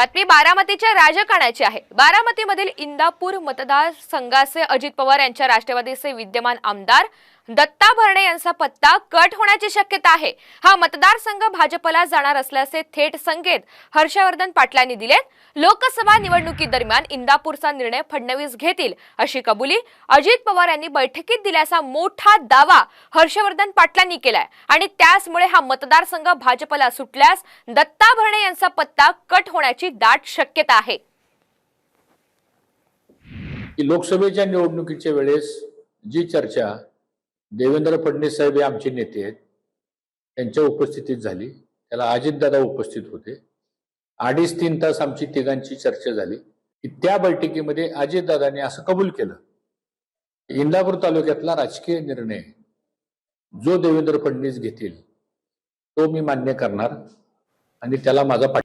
बातमी बारामतीच्या राजकारणाची आहे. बारामतीमधील इंदापूर मतदारसंघाचे अजित पवार यांच्या राष्ट्रवादीचे विद्यमान आमदार दत्ता भरणे यांचा पत्ता कट होण्याची शक्यता आहे. हा मतदारसंघ भाजपला जाणार असल्याचे थेट संकेत हर्षवर्धन पाटलांनी दिलेत. लोकसभा निवडणुकीदरम्यान इंदापूरचा निर्णय फडणवीस घेतील अशी कबुली अजित पवार यांनी बैठकीत दिल्याचा मोठा दावा हर्षवर्धन पाटलांनी केलाय. आणि त्याचमुळे हा मतदारसंघ भाजपला सुटल्यास दत्ता भरणे यांचा पत्ता होण्याची दाट शक्यता आहे. लोकसभेच्या निवडणुकीच्या वेळेस जी चर्चा देवेंद्र फडणवीस साहेब हे आमचे नेते आहेत त्यांच्या उपस्थितीत झाली. त्याला अजितदादा उपस्थित होते. अडीच तीन तास आमची तिघांची चर्चा झाली. की त्या बैठकीमध्ये अजितदादांनी असं कबूल केलं. इंदापूर तालुक्यातला राजकीय निर्णय जो देवेंद्र फडणवीस घेतील तो मी मान्य करणार आणि त्याला माझा पाठ